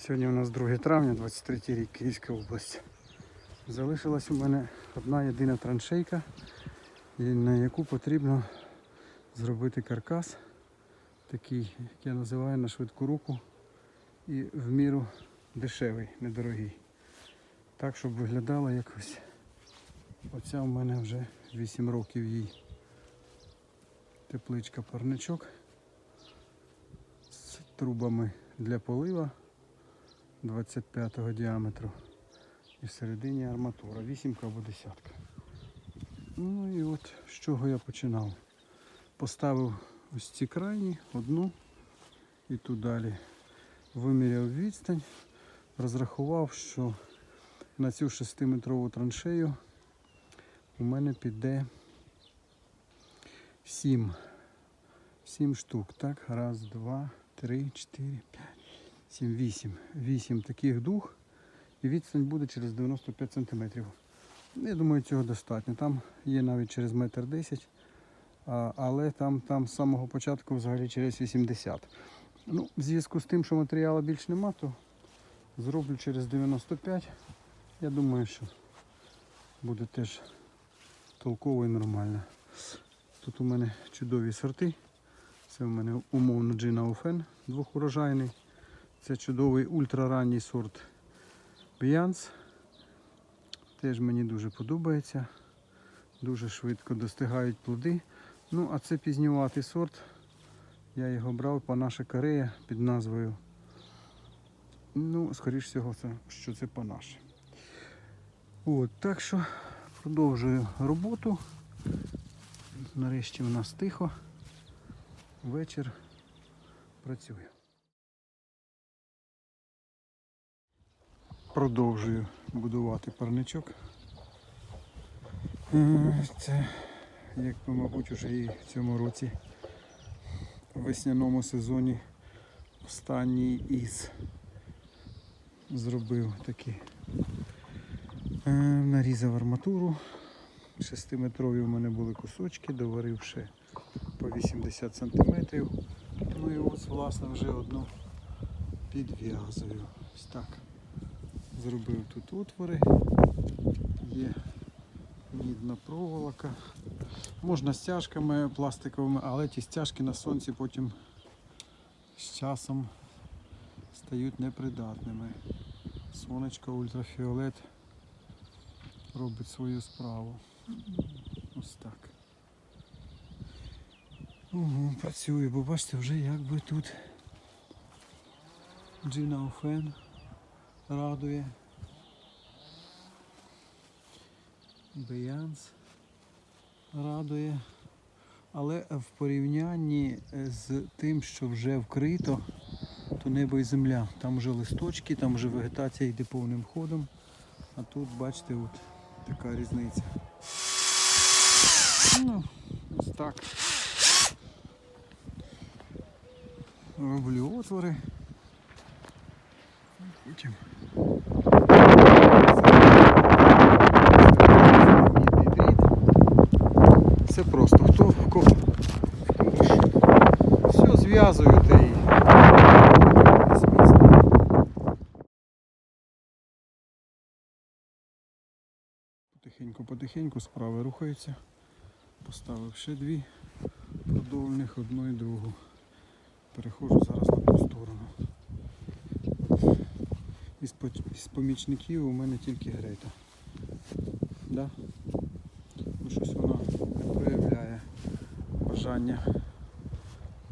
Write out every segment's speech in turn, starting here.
Сьогодні у нас 2 травня, 23 рік, Київська область. Залишилась у мене одна єдина траншейка, на яку потрібно зробити каркас, такий, як я називаю на швидку руку, і в міру дешевий, недорогий. Так, щоб виглядало якось. Оця у мене вже 8 років їй. Тепличка парничок з трубами для полива 25 діаметру. І всередині арматура, вісімка або десятка. Ну і от з чого я починав. Поставив ось ці крайні, одну і тут далі. Виміряв відстань, розрахував, що на цю 6-метрову траншею у мене піде 7. 7 штук. Так, раз, два, три, чотири, п'ять, сім, вісім. Вісім таких дух. І відстань буде через 95 сантиметрів. Я думаю, цього достатньо. Там є навіть через метр 10, але там, там з самого початку взагалі через 80. Ну, в зв'язку з тим, що матеріалу більш нема, то зроблю через 95. Я думаю, що буде теж толково і нормально. Тут у мене чудові сорти. Це у мене умовно Джина Офен двохурожайний. Це чудовий ультраранній сорт Біянс. Теж мені дуже подобається. Дуже швидко достигають плоди. Ну, а це пізнюватий сорт. Я його брав панаша Корея під назвою. Ну, скоріш всього, це, що це панаш. От, так що продовжую роботу. Нарешті у нас тихо. Вечір працюю. Продовжую будувати парничок. Е, Це, як ви, мабуть, уже і в цьому році в весняному сезоні останній із зробив такі. Е, Нарізав арматуру. 6-метрові у мене були кусочки, доварив ще по 80 см. Ну і ось власне вже одну підв'язую. Ось так. Зробив тут отвори. Є мідна проволока. Можна стяжками пластиковими, але ті стяжки на сонці потім з часом стають непридатними. Сонечко ультрафіолет робить свою справу. Ось так. Угу, працює, бо бачите, вже якби тут Джина Офен радує. Беянс радує. Але в порівнянні з тим, що вже вкрито, то небо і земля. Там вже листочки, там вже вегетація йде повним ходом. А тут, бачите, от така різниця. Ну, ось так. Роблю отвори. Потім. Мідний дріт. Все просто. Що. Все зв'язую та і. Потихеньку, потихеньку справи рухаються. Поставив ще дві продовольних, одну і другу. Переходжу зараз на ту сторону. Із, із помічників у мене тільки Грета. Да? Ну, щось вона не проявляє бажання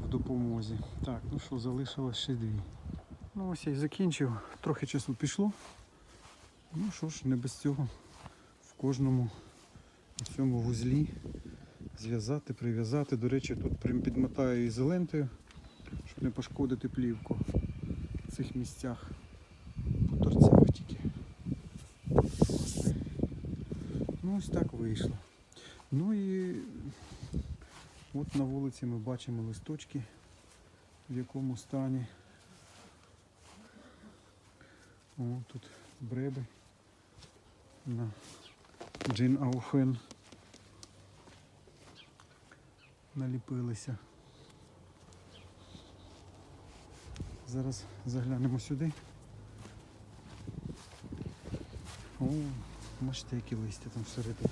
в допомозі. Так, ну що, залишилось ще дві. Ну ось я і закінчив. Трохи часу пішло. Ну що ж, не без цього в кожному цьому вузлі зв'язати, прив'язати. До речі, тут прям підмотаю ізолентою, щоб не пошкодити плівку в цих місцях. По тільки. Ну ось так вийшло. Ну і от на вулиці ми бачимо листочки, в якому стані. О, тут бреби на Джин Ауфен наліпилися. Зараз заглянемо сюди. О, бачите, які листя там всередині.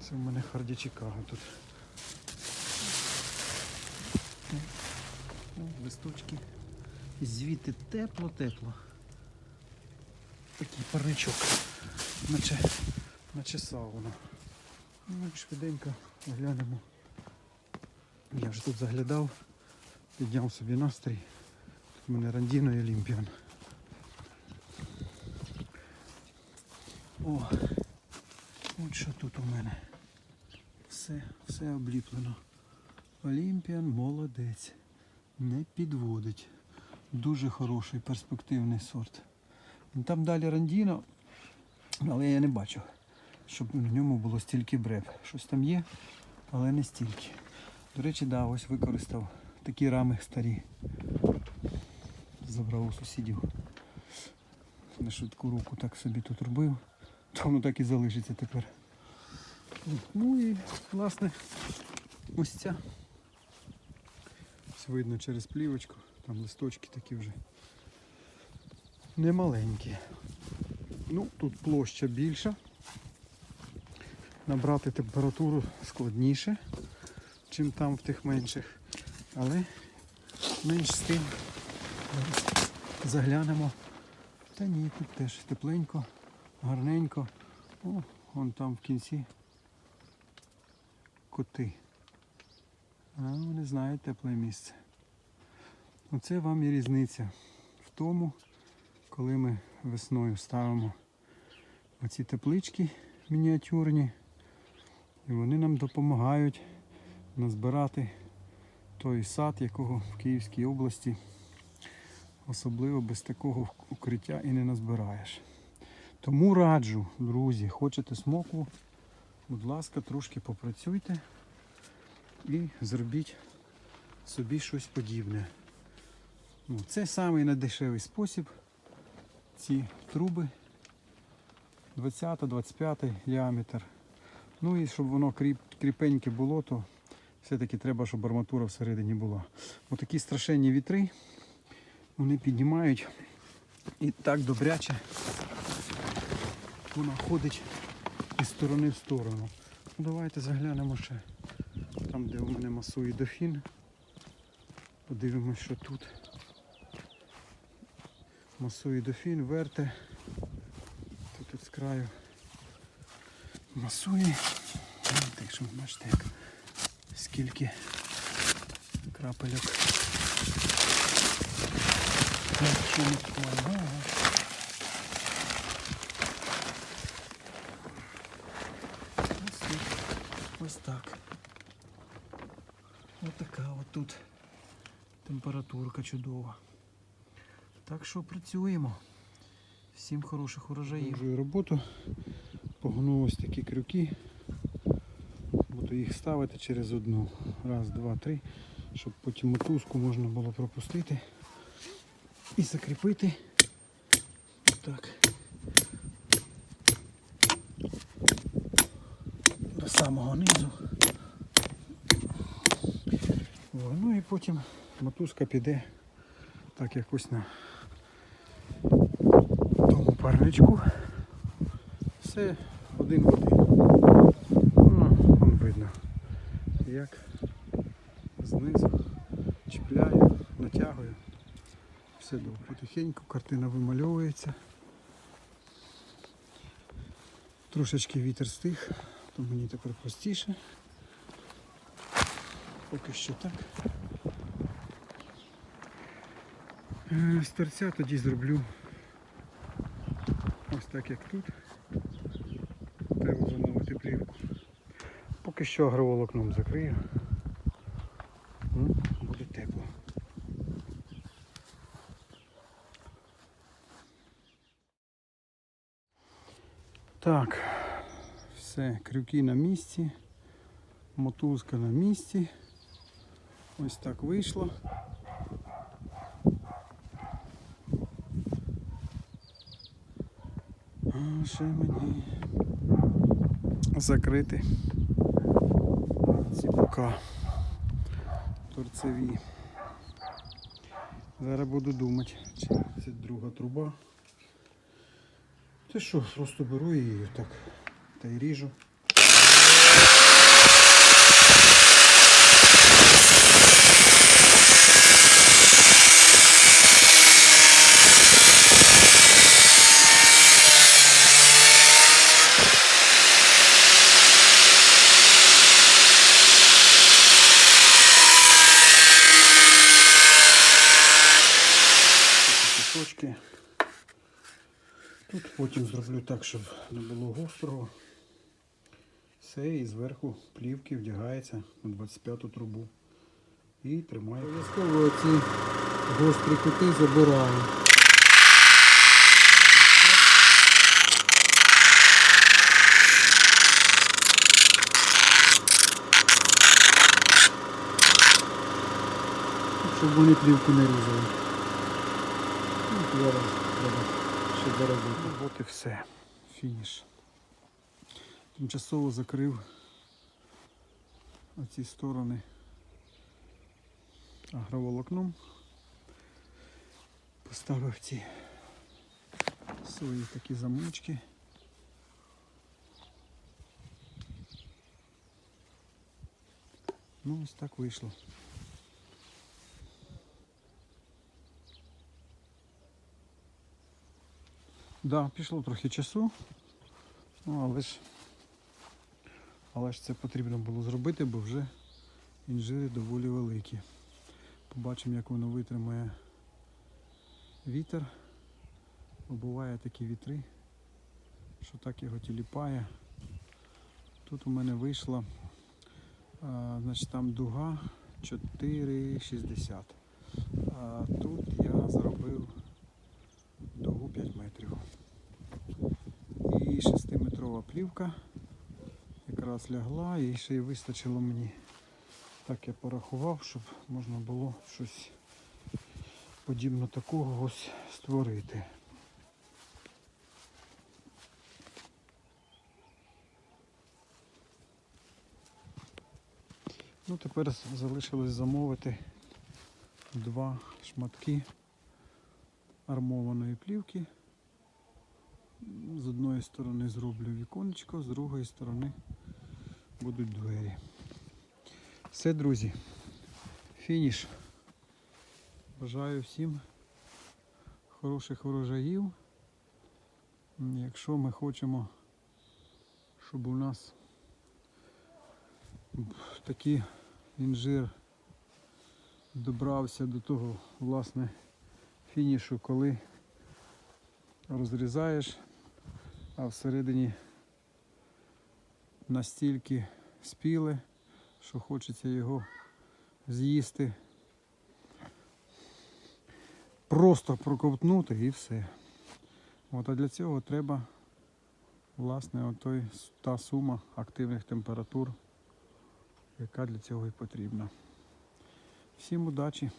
Це в мене Харді Чикаго тут. О, о, листочки. Звідти тепло-тепло. Такий парничок. Наче, наче сауна. Ну, швиденько глянемо. Я вже тут заглядав, підняв собі настрій. Тут у мене Рандіно і Олімпіон. О, от що тут у мене. Все, все обліплено. Олімпіан молодець. Не підводить. Дуже хороший перспективний сорт. Там далі Рандіно, але я не бачу, щоб в ньому було стільки брев. Щось там є, але не стільки. До речі, да, ось використав такі рами старі. Забрав у сусідів. На швидку руку так собі тут робив, то воно так і залишиться тепер. Ну і власне ось ця. Ось видно через плівочку, там листочки такі вже немаленькі. Ну, тут площа більша. Набрати температуру складніше, чим там в тих менших. Але менш з тим заглянемо. Та ні, тут теж тепленько, гарненько. О, вон там в кінці коти. А вони знають тепле місце. Оце вам і різниця в тому, коли ми весною ставимо оці теплички мініатюрні, і вони нам допомагають назбирати той сад, якого в Київській області особливо без такого укриття і не назбираєш. Тому раджу, друзі, хочете смоку, будь ласка, трошки попрацюйте і зробіть собі щось подібне. Ну, це самий найдешевий спосіб. Ці труби 20-25 діаметр. Ну і щоб воно кріп, кріпеньке було, то все-таки треба, щоб арматура всередині була. Отакі страшенні вітри вони піднімають і так добряче вона ходить із сторони в сторону. Ну, давайте заглянемо ще там, де у мене масує дофін. Подивимось, що тут. Масує дофін, верте. Тут, тут з краю масує. Так що бачите, як скільки крапельок. Так, що ми тут маємо? Ага. Ось тут. Ось так. Ось така от тут температурка чудова. Так що працюємо. Всім хороших урожаїв. Продовжую роботу. Погну ось такі крюки. Буду їх ставити через одну. Раз, два, три. Щоб потім мотузку можна було пропустити і закріпити. Так. До самого низу. Ну і потім мотузка піде так якось на тому парничку. Все один в один. Ну, вон видно, як знизу чіпляю, натягую. Все добре. Потихеньку картина вимальовується. Трошечки вітер стих, то мені тепер простіше. Поки що так. З торця тоді зроблю ось так як тут. Треба замовити плівку. Поки що агроволокном закрию. Буде тепло. Так, все, крюки на місці, мотузка на місці. Ось так вийшло. Ще мені закрити ці бока торцеві. Зараз буду думати, чи це друга труба, Ти що, просто беру її так та й ріжу. Такі кусочки. Тут потім зроблю так, щоб не було гострого. Все, і зверху плівки вдягається на 25-ту трубу. І тримає. Обов'язково ці гострі кути забираю. Щоб вони плівку не різали. Ну, треба ще доробити. Ну, От і все. Фініш. Тимчасово закрив оці сторони агроволокном. Поставив ці свої такі замочки. Ну, ось так вийшло. Да, пішло трохи часу, ну, але ж, але ж це потрібно було зробити, бо вже інжири доволі великі. Побачимо, як воно витримає вітер. Бо буває такі вітри, що так його тіліпає. Тут у мене вийшла, а, значить там дуга 4,60. А тут я зробив дугу 5 метрів. І 6-метрова плівка якраз лягла і ще й вистачило мені. Так я порахував, щоб можна було щось подібно такого ось створити. Ну, тепер залишилось замовити два шматки армованої плівки. З одної сторони зроблю віконечко, з другої сторони будуть двері. Все, друзі. Фініш. Бажаю всім хороших врожаїв. Якщо ми хочемо, щоб у нас такий інжир добрався до того власне фінішу, коли розрізаєш, а всередині настільки спіле, що хочеться його з'їсти. Просто проковтнути і все. От, а для цього треба власне отой, та сума активних температур, яка для цього і потрібна. Всім удачі!